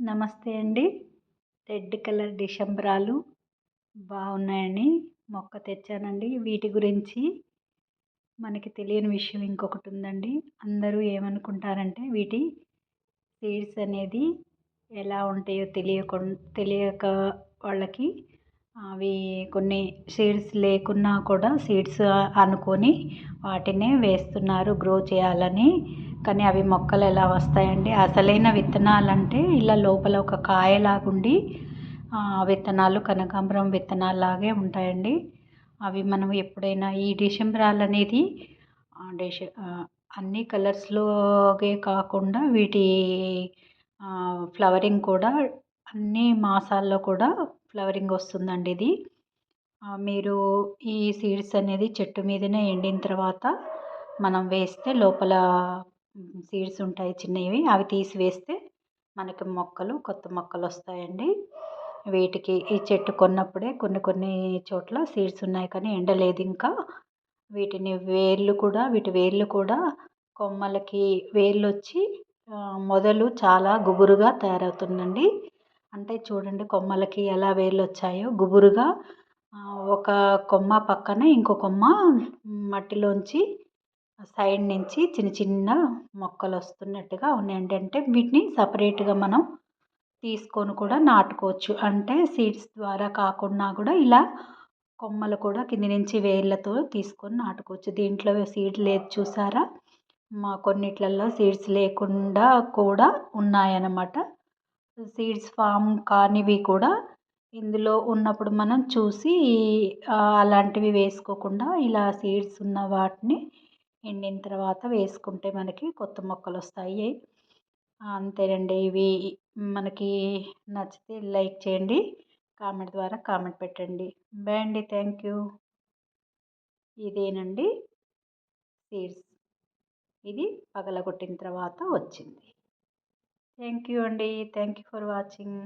నమస్తే అండి. Red colour డిసెంబరాలు బాగున్నాయండి మొక్క తెచ్చానండి. వీటి గురించి మనకి తెలియని విషయం ఇంకొకటి ఉందండి. అందరూ ఏమనుకుంటారంటే వీటి సీడ్స్ అనేది ఎలా ఉంటాయో తెలియకు తెలియక వాళ్ళకి అవి కొన్ని సీడ్స్ లేకున్నా కూడా సీడ్స్ అనుకొని వాటినే వేస్తున్నారు. గ్రో చేయాలని కానీ అవి మొక్కలు ఎలా వస్తాయండి అసలైన విత్తనాలు అంటే ఇలా లోపల ఒక కాయలాగుండి విత్తనాలు కనకాంబరం విత్తనాల్లాగే ఉంటాయండి. అవి మనం ఎప్పుడైనా ఈ డిసెంబరాలు అనేది డిస అన్ని కలర్స్లోగే కాకుండా వీటి ఫ్లవరింగ్ కూడా అన్ని మాసాల్లో కూడా ఫ్లవరింగ్ వస్తుందండి ఇది. మీరు ఈ సీడ్స్ అనేది చెట్టు మీదనే ఎండిన తర్వాత మనం వేస్తే లోపల సీడ్స్ ఉంటాయి చిన్నవి. అవి తీసి వేస్తే మనకి మొక్కలు కొత్త మొక్కలు వస్తాయండి. వీటికి ఈ చెట్టు కొన్నప్పుడే కొన్ని కొన్ని చోట్ల సీడ్స్ ఉన్నాయి కానీ ఎండలేదు ఇంకా. వీటిని వేర్లు కూడా వీటి వేర్లు కూడా కొమ్మలకి వేర్లు వచ్చి మొదలు చాలా గుబురుగా తయారవుతుందండి. అంటే చూడండి కొమ్మలకి ఎలా వేర్లు వచ్చాయో గుబురుగా ఒక కొమ్మ పక్కన ఇంకో కొమ్మ మట్టిలోంచి సైడ్ నుంచి చిన్న చిన్న మొక్కలు వస్తున్నట్టుగా ఉన్నాయండి అంటే వీటిని సపరేట్గా మనం తీసుకొని కూడా నాటుకోవచ్చు. అంటే సీడ్స్ ద్వారా కాకుండా కూడా ఇలా కొమ్మలు కూడా కింది నుంచి వేర్లతో తీసుకొని నాటుకోవచ్చు. దీంట్లో సీడ్ లేదు చూసారా? మా కొన్నిట్లలో సీడ్స్ లేకుండా కూడా ఉన్నాయన్నమాట. సీడ్స్ ఫామ్ కానివి కూడా ఇందులో ఉన్నప్పుడు మనం చూసి అలాంటివి వేసుకోకుండా ఇలా సీడ్స్ ఉన్న వాటిని ఎండిన తర్వాత వేసుకుంటే మనకి కొత్త మొక్కలు వస్తాయి అంతేనండి. ఇవి మనకి నచ్చితే లైక్ చేయండి. కామెంట్ ద్వారా కామెంట్ పెట్టండి. బాయ్ అండి. Thank you. ఇదేనండి. సీడ్స్. ఇది పగలగొట్టిన తర్వాత వచ్చింది. థ్యాంక్ యూ అండి. Thank you for watching.